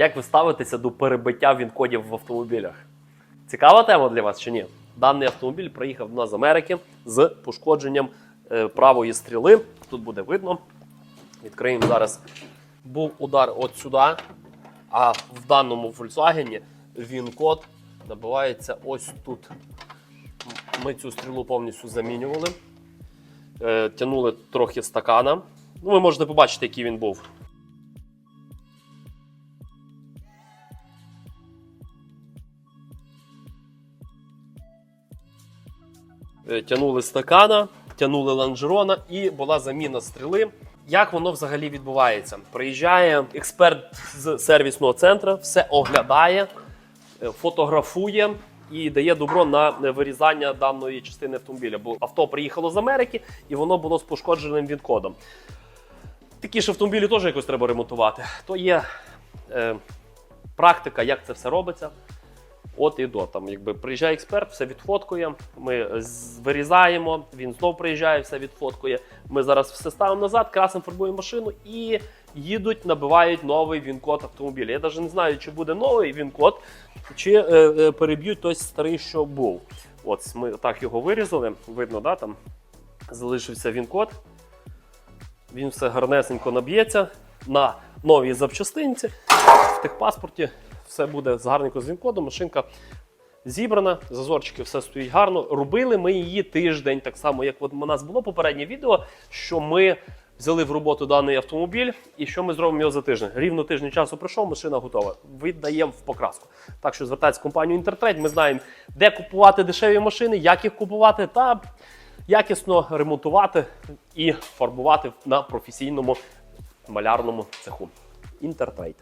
Як ви ставитеся до перебиття він-кодів в автомобілях? Цікава тема для вас чи ні? Даний автомобіль приїхав до нас з Америки з пошкодженням е, правої стріли. Тут буде видно. Відкриємо зараз. Був удар от сюди, а в даному Volkswagen він-код набивається ось тут. Ми цю стрілу повністю замінювали. Е, тянули трохи стакана. Ну, ви можете побачити, який він був. Тянули стакана, тянули лонжерона і була заміна стріли. Як воно взагалі відбувається? Приїжджає експерт з сервісного центру, все оглядає, е, фотографує і дає добро на вирізання даної частини автомобіля. Бо авто приїхало з Америки і воно було з пошкодженим він-кодом. Такі ж автомобілі теж якось треба ремонтувати. То є е, практика, як це все робиться. От і до. Там, якби приїжджає експерт, все відфоткує. Ми вирізаємо, він знов приїжджає, все відфоткує. Ми зараз все ставимо назад, красимо, фарбуємо машину і їдуть, набивають новий він-код автомобіля. Я навіть не знаю, чи буде новий він-код, чи е, е, переб'ють той старий, що був. От ми так його вирізали. Видно, да, там залишився він-код. Він все гарнесенько наб'ється на новій запчастинці. В техпаспорті все буде з гарненько з він-кодом. Машинка зібрана, зазорчики, все стоїть гарно. Робили ми її тиждень, так само, як от у нас було попереднє відео, що ми взяли в роботу даний автомобіль і що ми зробимо його за тиждень. Рівно тиждень часу пройшов, машина готова. Віддаємо в покраску. Так що звертайтеся в компанію Інтертрейд. Ми знаємо, де купувати дешеві машини, як їх купувати та якісно ремонтувати і фарбувати на професійному малярному цеху. Інтертрейд.